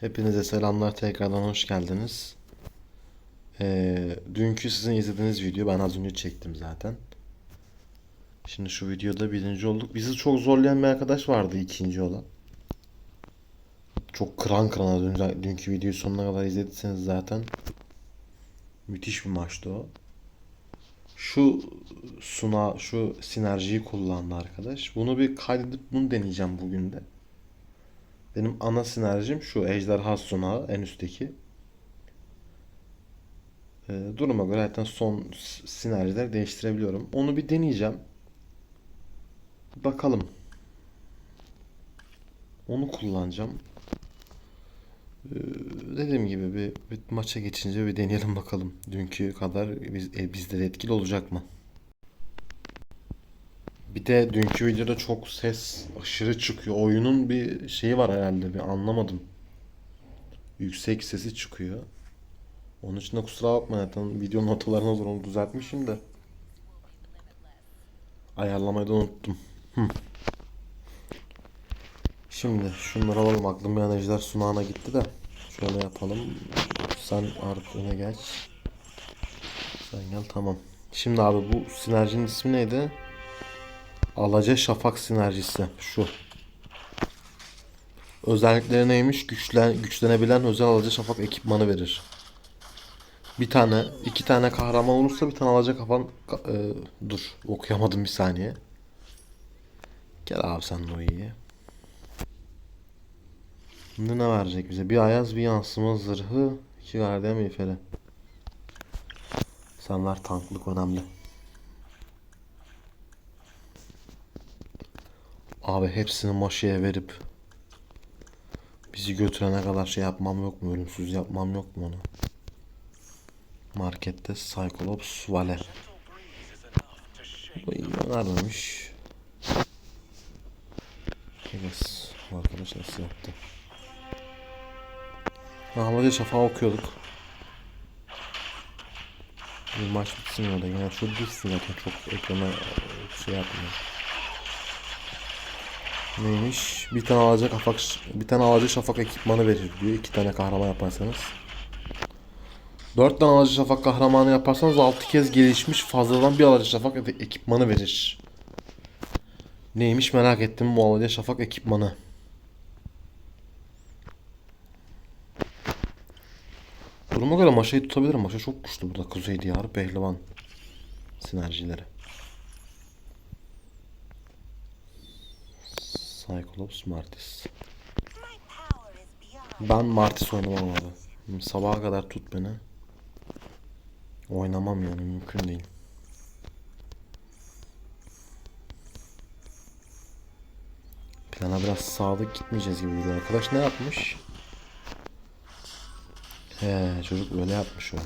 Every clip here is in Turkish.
Hepinize selamlar tekrardan hoş geldiniz. Ee, dünkü sizin izlediğiniz video ben az önce çektim zaten. Şimdi şu videoda birinci olduk. Bizi çok zorlayan bir arkadaş vardı ikinci olan. Çok kıran kırana dün, dünkü videoyu sonuna kadar izlediyseniz zaten müthiş bir maçtı o. Şu suna, şu sinerjiyi kullandı arkadaş. Bunu bir kaydedip bunu deneyeceğim bugün de. Benim ana sinerjim şu ejderha sunağı en üstteki. Ee, duruma göre zaten son s- sinerjileri değiştirebiliyorum. Onu bir deneyeceğim. Bakalım. Onu kullanacağım. Ee, dediğim gibi bir, bir maça geçince bir deneyelim bakalım. Dünkü kadar biz, e, bizde de etkili olacak mı? Bir de dünkü videoda çok ses aşırı çıkıyor. Oyunun bir şeyi var herhalde bir anlamadım. Yüksek sesi çıkıyor. Onun için de kusura bakma zaten videonun ortalarına zor onu düzeltmişim de. Ayarlamayı da unuttum. Şimdi şunları alalım. Aklım bir an sunağına gitti de. Şöyle yapalım. Sen artık öne geç. Sen gel tamam. Şimdi abi bu sinerjinin ismi neydi? Alaca şafak sinerjisi şu. Özellikleri neymiş? Güçlen, güçlenebilen özel alaca şafak ekipmanı verir. Bir tane, iki tane kahraman olursa bir tane alaca kafan ka- e, dur okuyamadım bir saniye. Gel abi sen iyi. Şimdi ne verecek bize? Bir ayaz, bir yansıma zırhı, iki gardiyan miğferi. Senler tanklık önemli. Abi hepsini maşaya verip bizi götürene kadar şey yapmam yok mu? Ölümsüz yapmam yok mu onu? Markette Cyclops Valer. Bu iyi neredeymiş? Pegas. Arkadaş nasıl yaptı? Ahmet'e şafağı okuyorduk. Bir maç bitsin orada. Yine şu düşsün zaten çok ekrana şey yapmıyor. Neymiş? Bir tane alacak şafak bir tane alacak şafak ekipmanı verir diyor. İki tane kahraman yaparsanız. Dört tane alacak şafak kahramanı yaparsanız altı kez gelişmiş fazladan bir alacak şafak ekipmanı verir. Neymiş merak ettim bu alacak şafak ekipmanı. Duruma göre maşayı tutabilirim. Maşa çok güçlü burada. Kuzey Diyarı Pehlivan sinerjileri. Cyclops Martis. Ben Martis oynamam abi. Sabaha kadar tut beni. Oynamam yani mümkün değil. Plana biraz sadık gitmeyeceğiz gibi duruyor. Arkadaş ne yapmış? He çocuk öyle yapmış o.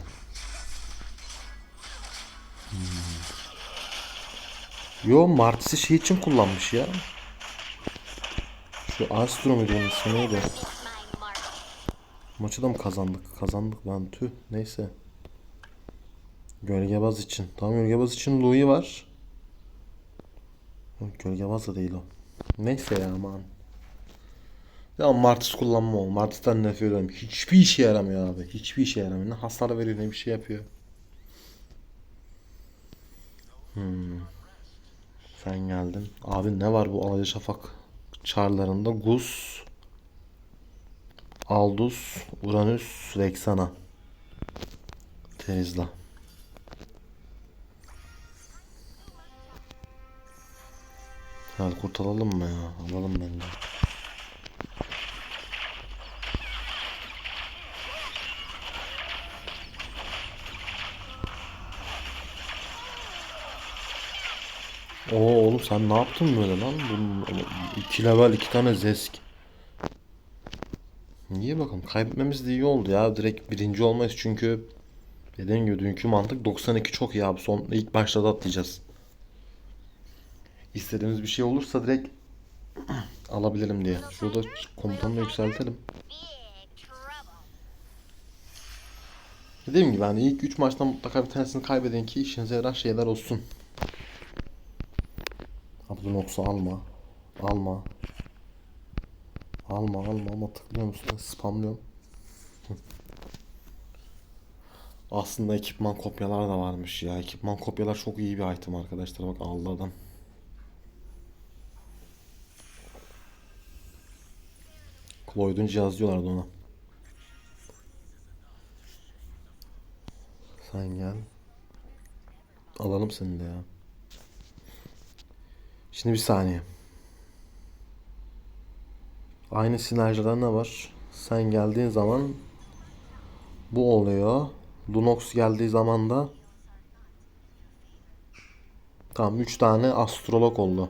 Hmm. Yo Martis'i şey için kullanmış ya. Şu Astro muydu onun ismi neydi? Maçı da mı kazandık? Kazandık lan tüh. Neyse. Gölgebaz için. Tamam Gölgebaz için Louis var. Gölgebaz da değil o. Neyse ya aman. Ya Martis kullanma o. Martis'ten nefret ediyorum. Hiçbir işe yaramıyor abi. Hiçbir işe yaramıyor. Ne hasar veriyor ne bir şey yapıyor. Hmm. Sen geldin. Abi ne var bu Alaca Şafak çarlarında? Gus, Aldus, Uranüs, Rexana. Terizla. Hadi kurtulalım mı ya? Alalım bence. Oo oğlum sen ne yaptın böyle lan? Bunun iki level iki tane zesk. Niye bakalım kaybetmemiz de iyi oldu ya. Direkt birinci olmayız çünkü dediğim gibi dünkü mantık 92 çok iyi abi. Son ilk başta da atlayacağız. İstediğimiz bir şey olursa direkt alabilirim diye. Şurada komutanını yükseltelim. Dediğim gibi hani ilk 3 maçtan mutlaka bir tanesini kaybedin ki işinize yarar şeyler olsun. Abdunox'u alma. Alma. Alma alma alma tıklıyorum üstüne spamlıyorum. Aslında ekipman kopyalar da varmış ya. Ekipman kopyalar çok iyi bir item arkadaşlar. Bak aldı adam. Cloyd'un cihazı diyorlardı ona. Sen gel. Alalım seni de ya. Şimdi bir saniye. Aynı sinerjiden ne var? Sen geldiğin zaman bu oluyor. Lunox geldiği zaman da Tamam 3 tane astrolog oldu.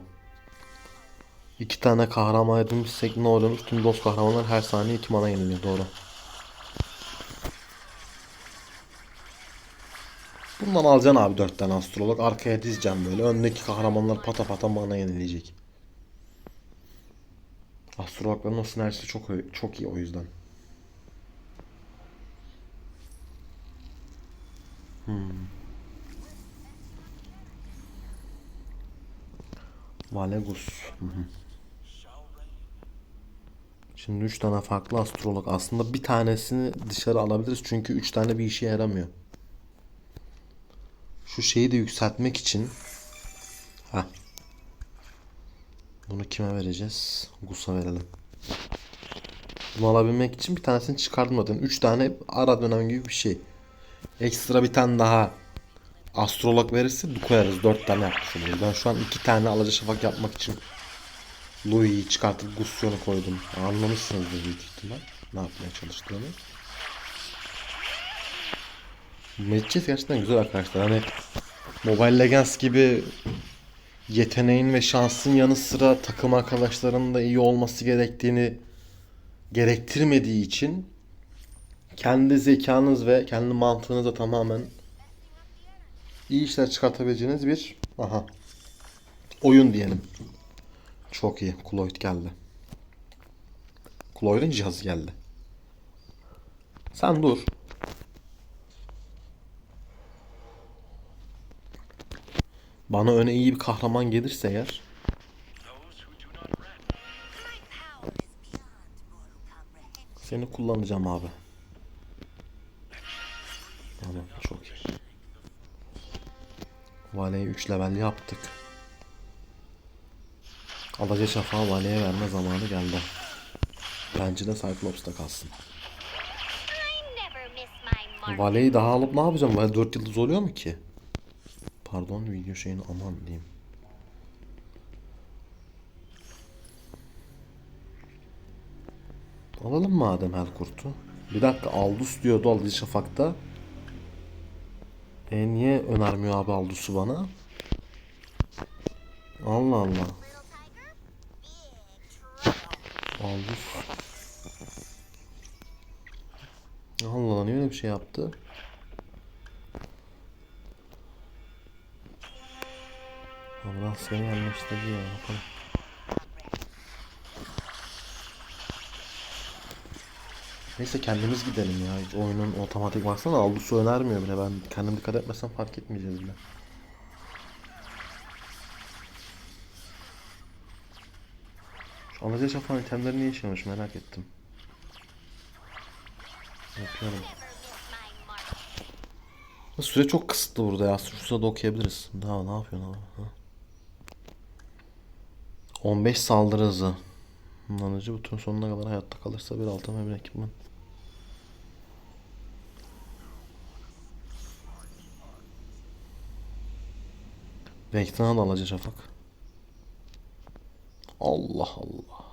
2 tane kahraman edinmişsek ne oluyormuş? Tüm dost kahramanlar her saniye 2 mana yeniliyor. Doğru. Bundan alacaksın abi 4 tane astrolog. Arkaya dizeceksin böyle. Öndeki kahramanlar pata pata mana yenileyecek. Astrologların o sinerjisi çok çok iyi o yüzden. Hmm. Valegus. Şimdi 3 tane farklı astrolog. Aslında bir tanesini dışarı alabiliriz çünkü 3 tane bir işe yaramıyor. Şu şeyi de yükseltmek için ha. Bunu kime vereceğiz? Gus'a verelim. Bunu alabilmek için bir tanesini çıkardım zaten. 3 tane ara dönem gibi bir şey. Ekstra bir tane daha astrolog verirse koyarız. 4 tane yapmış oluruz. Ben şu an 2 tane alaca şafak yapmak için Louis'i çıkartıp Gusyon'u koydum. Anlamışsınızdır büyük ihtimal. Ne yapmaya çalıştığını. Medcezir gerçekten güzel arkadaşlar. Hani Mobile Legends gibi yeteneğin ve şansın yanı sıra takım arkadaşlarının da iyi olması gerektiğini gerektirmediği için kendi zekanız ve kendi mantığınızla tamamen iyi işler çıkartabileceğiniz bir aha oyun diyelim. Çok iyi. Cloyd geldi. Cloyd'un cihazı geldi. Sen dur. Bana öne iyi bir kahraman gelirse eğer seni kullanacağım abi. Tamam çok iyi. Vale'yi 3 level yaptık. Alaca şafağı Vale'ye verme zamanı geldi. Bence de Cyclops'ta kalsın. Vale'yi daha alıp ne yapacağım? Vale 4 yıldız oluyor mu ki? Pardon video şeyini aman diyeyim. Alalım madem her kurtu. Bir dakika Aldus diyordu Alıcı Şafak'ta. E niye önermiyor abi Aldus'u bana? Allah Allah. Aldus. Allah Allah niye öyle bir şey yaptı? Allah seni yerleştirdi ya bakalım. Neyse kendimiz gidelim ya. Hiç oyunun otomatik baksana Aldus'u önermiyor bile. Ben kendim dikkat etmesem fark etmeyeceğiz bile. Şu alaca şafan itemleri niye işlemiş merak ettim. Yapıyorum. Süre çok kısıtlı burada ya. Şu sırada okuyabiliriz. Daha ne yapıyorsun abi? Ha? 15 saldırı hızı. Kullanıcı bu turun sonuna kadar hayatta kalırsa bir altın ve bir ekipman. Vektina da alacak şafak. Allah Allah.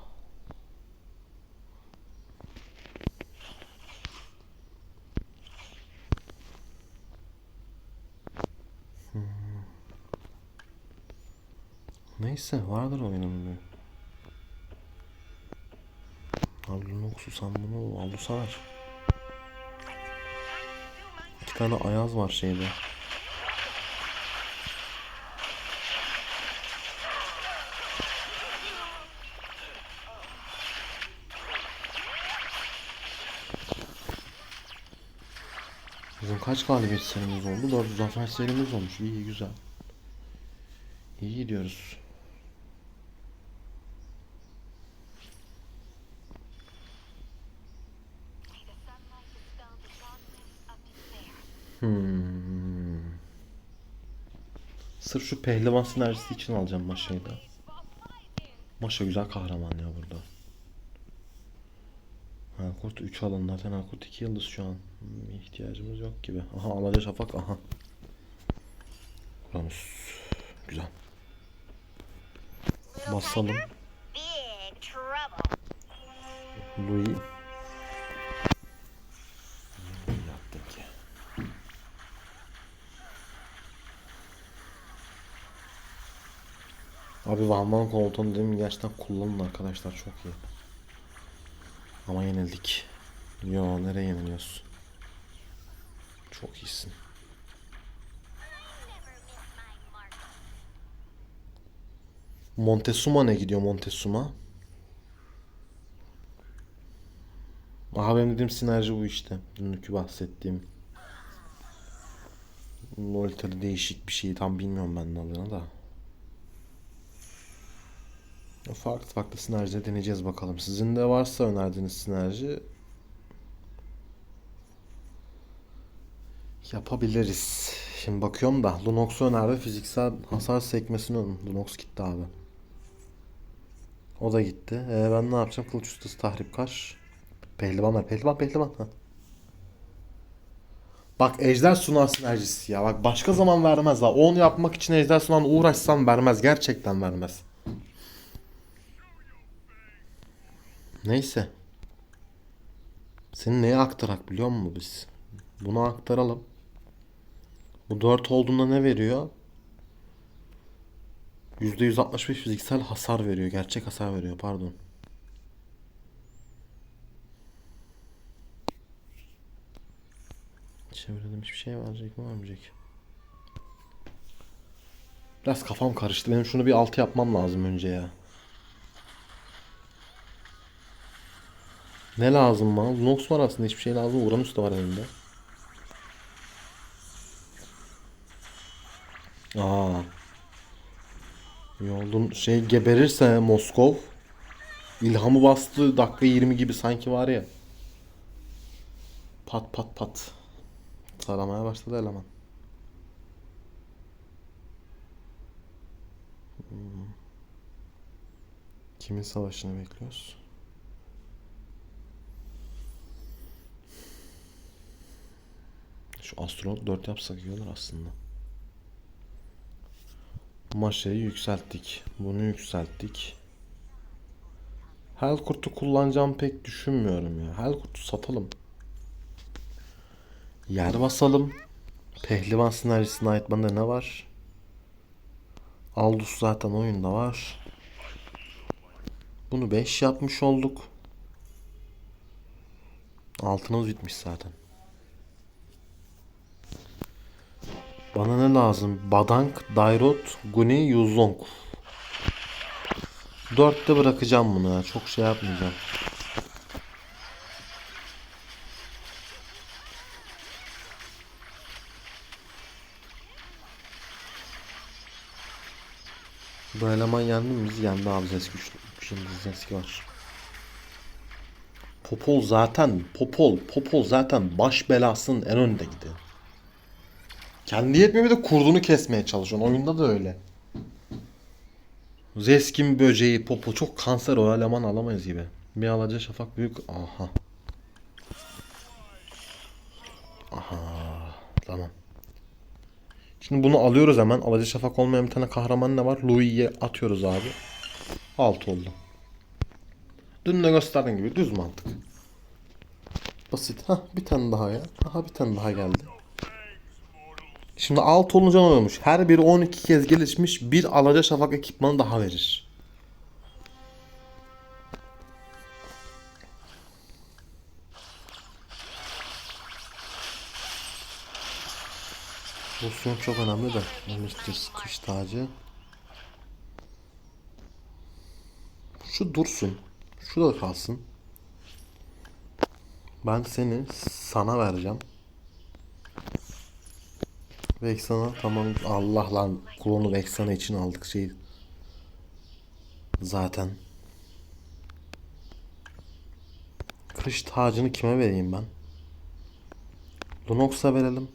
Neyse vardır oyunun bir. Abi Lunox'u sen bunu Alus'a ver. İki tane Ayaz var şeyde. Bizim kaç galibiyet serimiz oldu? 4 zafer serimiz olmuş. İyi güzel. İyi gidiyoruz. Sırf şu pehlivan sinerjisi için alacağım Maşa'yı da. Maşa güzel kahraman ya burada. Halkurt 3 alın zaten Halkurt 2 yıldız şu an. Hmm, ihtiyacımız yok gibi. Aha alaca şafak aha. Ramus. Güzel. Basalım. Louis. Hmm, Yaptık ya. Abi Van Van koltuğunu dedim gerçekten kullanın arkadaşlar çok iyi. Ama yenildik. Yo nereye yeniliyorsun? Çok iyisin. Montezuma ne gidiyor Montezuma? Aha benim dediğim sinerji bu işte. Dünkü bahsettiğim. Lolita'da değişik bir şey tam bilmiyorum ben ne adını da. Farklı farklı sinerji deneyeceğiz bakalım. Sizin de varsa önerdiğiniz sinerji yapabiliriz. Şimdi bakıyorum da Lunox'u önerdi. Fiziksel hasar sekmesini önerdi. Lunox gitti abi. O da gitti. Ee, ben ne yapacağım? Kılıç ustası tahrip kaş. Pehlivan ver. Pehlivan pehlivan. Ha. Bak Ejder Sunar sinerjisi ya. Bak başka zaman vermez ha. Onu yapmak için Ejder Sunan uğraşsam vermez. Gerçekten vermez. Neyse. Seni neye aktarak biliyor musun biz? Bunu aktaralım. Bu 4 olduğunda ne veriyor? %165 fiziksel hasar veriyor. Gerçek hasar veriyor pardon. Çevirdim hiçbir şey verecek mi vermeyecek. Biraz kafam karıştı. Benim şunu bir altı yapmam lazım önce ya. Ne lazım bana? Lunox var aslında hiçbir şey lazım. Uranüs de var elimde. Aa. Yolun şey geberirse Moskov ilhamı bastı dakika 20 gibi sanki var ya. Pat pat pat. Saramaya başladı eleman. Hmm. Kimin savaşını bekliyoruz? Şu astronot 4 yapsak iyi olur aslında. Maşayı yükselttik. Bunu yükselttik. Helkurt'u kullanacağım pek düşünmüyorum ya. Helkurt'u satalım. Yer basalım. Pehlivan sinerjisine ait bende ne var? Aldus zaten oyunda var. Bunu 5 yapmış olduk. Altınız bitmiş zaten. Bana ne lazım? Badank, Dairot, Guni, Yuzong. Dörtte bırakacağım bunu ya. Çok şey yapmayacağım. Bu eleman yendi mi? Biz yendi abi Zeski güçlü. Zeski var. Popol zaten Popol Popol zaten baş belasının en önde gidiyor. Kendi yetmiyor bir de kurdunu kesmeye çalışıyor. Oyunda da öyle. Zeskin böceği, popo çok kanser o eleman alamayız gibi. Bir alaca şafak büyük. Aha. Aha. Tamam. Şimdi bunu alıyoruz hemen. Alaca şafak olmayan bir tane kahraman ne var? Louis'ye atıyoruz abi. Alt oldu. Dün de gösterdiğim gibi düz mantık. Basit. Ha bir tane daha ya. Aha bir tane daha geldi. Şimdi alt olunca ne oluyormuş? Her biri 12 kez gelişmiş bir alaca şafak ekipmanı daha verir. Pozisyon çok önemli de. Mr. Sıkış tacı. Şu dursun. Şu da kalsın. Ben seni sana vereceğim. Vexana tamam Allah lan klonu Vexana için aldık şey. Zaten. Kış tacını kime vereyim ben? Lunox'a verelim.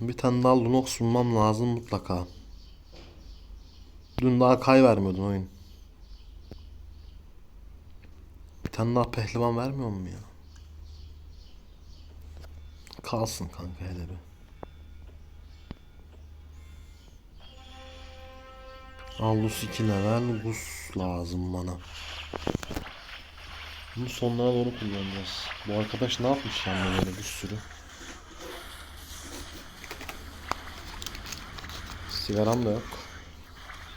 Bir tane daha Lunox bulmam lazım mutlaka. Dün daha kay vermiyordun oyun. Bir tane daha pehlivan vermiyor mu ya? Kalsın kanka hele bir. Allus 2 level Gus lazım bana. Bunu sonlara doğru kullanacağız. Bu arkadaş ne yapmış yani böyle bir sürü. Sigaram da yok.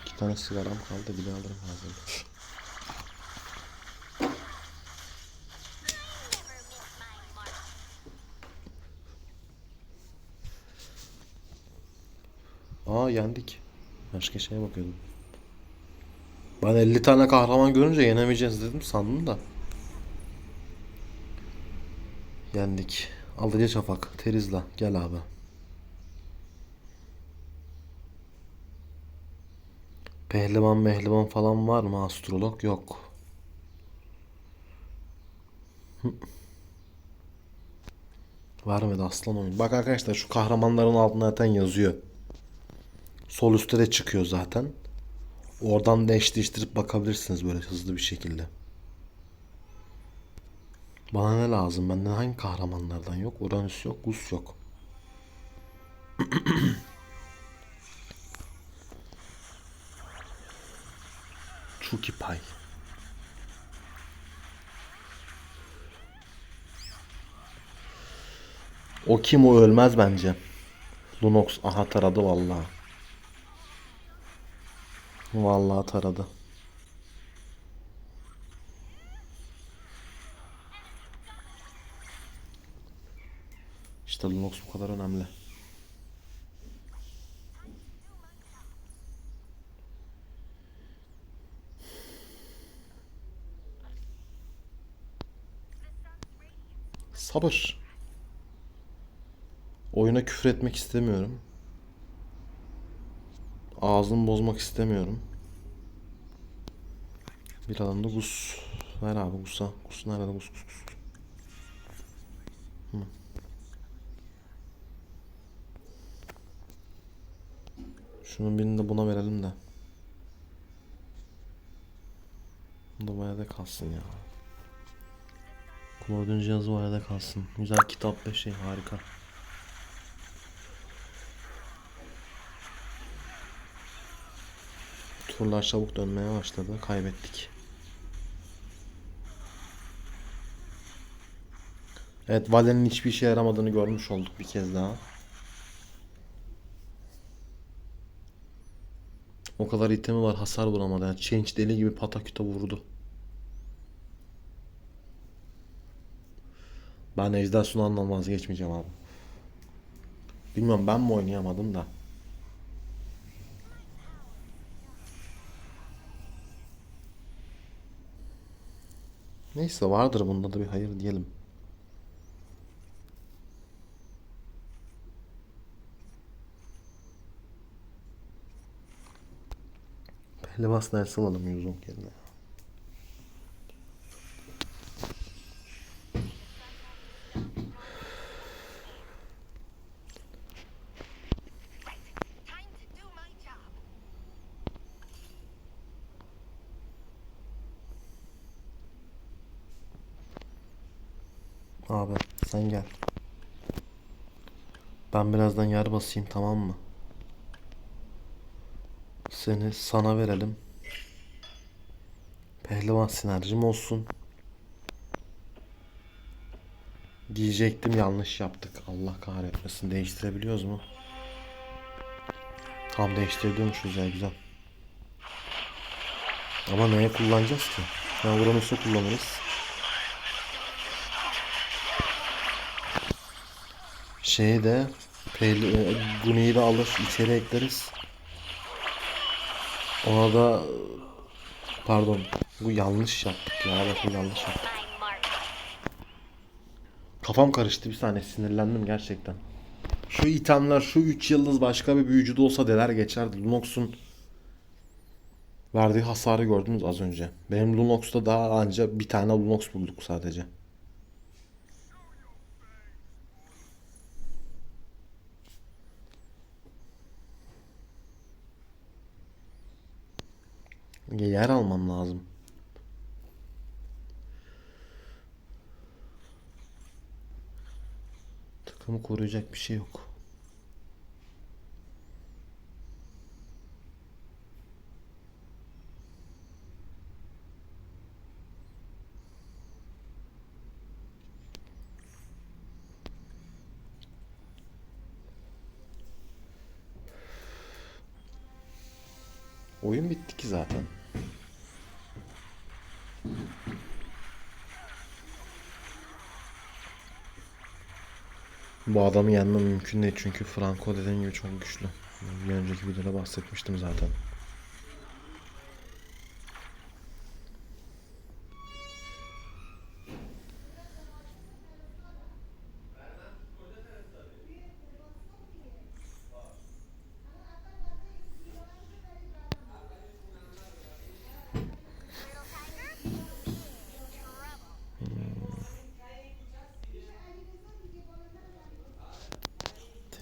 İki tane sigaram kaldı bir de alırım hazır. Yendik. Başka şeye bakıyordum. Ben 50 tane kahraman görünce yenemeyeceğiz dedim sandım da. Yendik. Alıcı Şafak. Terizla. Gel abi. Pehlivan mehlivan falan var mı? Astrolog yok. Hı. Vermedi aslan oyun. Bak arkadaşlar şu kahramanların altına zaten yazıyor. Sol üstte de çıkıyor zaten. Oradan da eş değiştirip bakabilirsiniz böyle hızlı bir şekilde. Bana ne lazım? Benden hangi kahramanlardan yok? Uranüs yok, Gus yok. Chucky Pie. O kim o ölmez bence. Lunox aha taradı vallahi. Vallahi taradı. İşte Lunox bu kadar önemli. Sabır. Oyuna küfür etmek istemiyorum. Ağzımı bozmak istemiyorum. Bir alanda Gus. Ver abi Gus'a. Gus nerede Gus Gus Gus. Hı. Şunun birini de buna verelim de. Bu da bayağı da kalsın ya. Kullanıcı cihazı bayağı da kalsın. Güzel kitap ve şey harika. Turlar çabuk dönmeye başladı. Kaybettik. Evet Valen'in hiçbir işe yaramadığını görmüş olduk bir kez daha. O kadar itemi var hasar vuramadı. Yani change deli gibi pataküte vurdu. Ben Ejder Sunan'dan vazgeçmeyeceğim abi. Bilmiyorum ben mi oynayamadım da. Neyse vardır bunda da bir hayır diyelim. Pelivas dersi alalım Yuzong yerine. Abi sen gel. Ben birazdan yer basayım tamam mı? Seni sana verelim. Pehlivan sinerjim olsun. Diyecektim yanlış yaptık. Allah kahretmesin. Değiştirebiliyoruz mu? Tam değiştirebiliyormuşuz ya güzel. Ama neye kullanacağız ki? Ya Uranüs'ü kullanırız. Şeyi de e, Guni'yi de alır içeri ekleriz. Ona da pardon bu yanlış yaptık ya bakın yanlış yaptık. Kafam karıştı bir saniye sinirlendim gerçekten. Şu itemler şu 3 yıldız başka bir büyücüde olsa deler geçerdi. Lunox'un verdiği hasarı gördünüz az önce. Benim Lunox'ta daha anca bir tane Lunox bulduk sadece. Yer almam lazım. Takımı koruyacak bir şey yok. Oyun bitti ki zaten. Bu adamı yenmem mümkün değil çünkü Franco dediğim gibi çok güçlü. Bir önceki videoda bahsetmiştim zaten.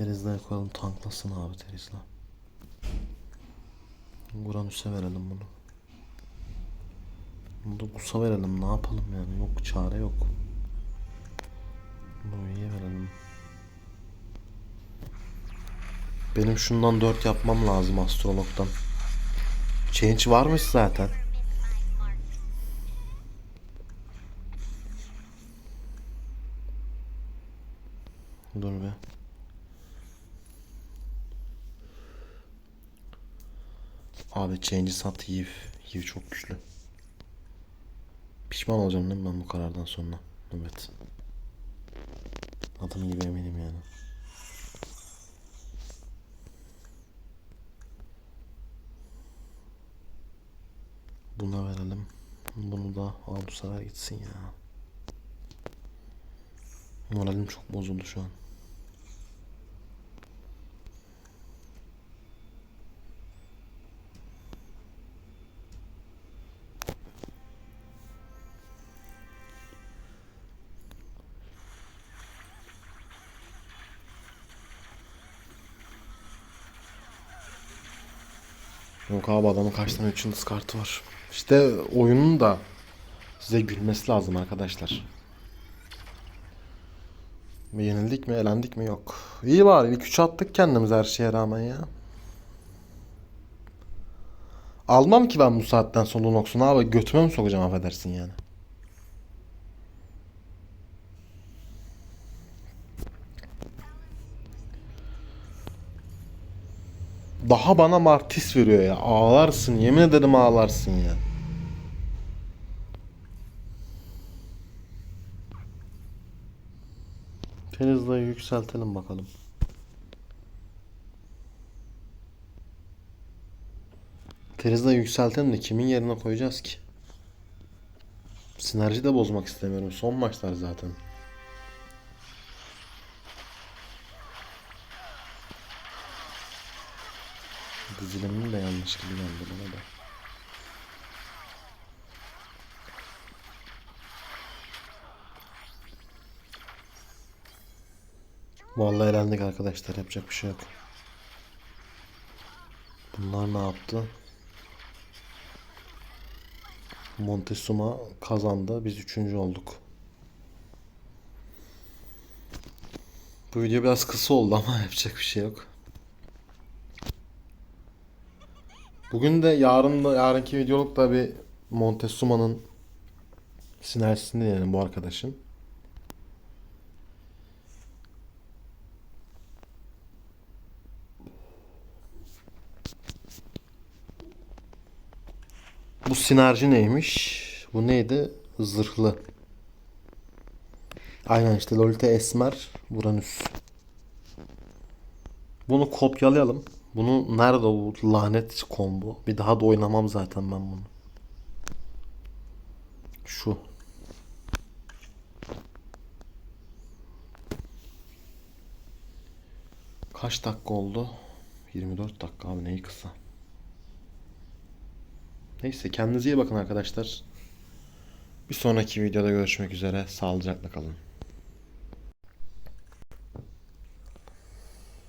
Terizla'ya koyalım tanklasın abi Terizla. Uranüs'e verelim bunu. Bunu da Gus'a verelim ne yapalım yani yok çare yok. İyi verelim. Benim şundan 4 yapmam lazım astrologdan. Change varmış zaten. Abi change'i sat Yiv. Yiv çok güçlü. Pişman olacağım değil mi ben bu karardan sonra? Evet. Adım gibi eminim yani. Buna verelim. Bunu da sefer gitsin ya. Moralim çok bozuldu şu an. Yok abi adamın kaç tane 3 yıldız kartı var. İşte oyunun da size gülmesi lazım arkadaşlar. Ve yenildik mi elendik mi yok. İyi bari ilk 3 attık kendimiz her şeye rağmen ya. Almam ki ben bu saatten sonra Lunox'unu abi götüme mi sokacağım affedersin yani. Daha bana martis veriyor ya. Ağlarsın yemin ederim ağlarsın ya. Terizla'yı yükseltelim bakalım. Terizla'yı yükseltelim de kimin yerine koyacağız ki? Sinerji de bozmak istemiyorum. Son maçlar zaten. Dizilimim de yanlış gibi geldi bana da. Vallahi elendik arkadaşlar. Yapacak bir şey yok. Bunlar ne yaptı? Montezuma kazandı. Biz üçüncü olduk. Bu video biraz kısa oldu ama yapacak bir şey yok. Bugün de yarın da yarınki videolukta bir Montezuma'nın sinersini diyelim bu arkadaşın. Bu sinerji neymiş? Bu neydi? Zırhlı. Aynen işte Lolita Esmer, Uranüs. Bunu kopyalayalım. Bunu nerede o lanet combo? Bir daha da oynamam zaten ben bunu. Şu. Kaç dakika oldu? 24 dakika abi neyi kısa. Neyse kendinize iyi bakın arkadaşlar. Bir sonraki videoda görüşmek üzere. Sağlıcakla kalın.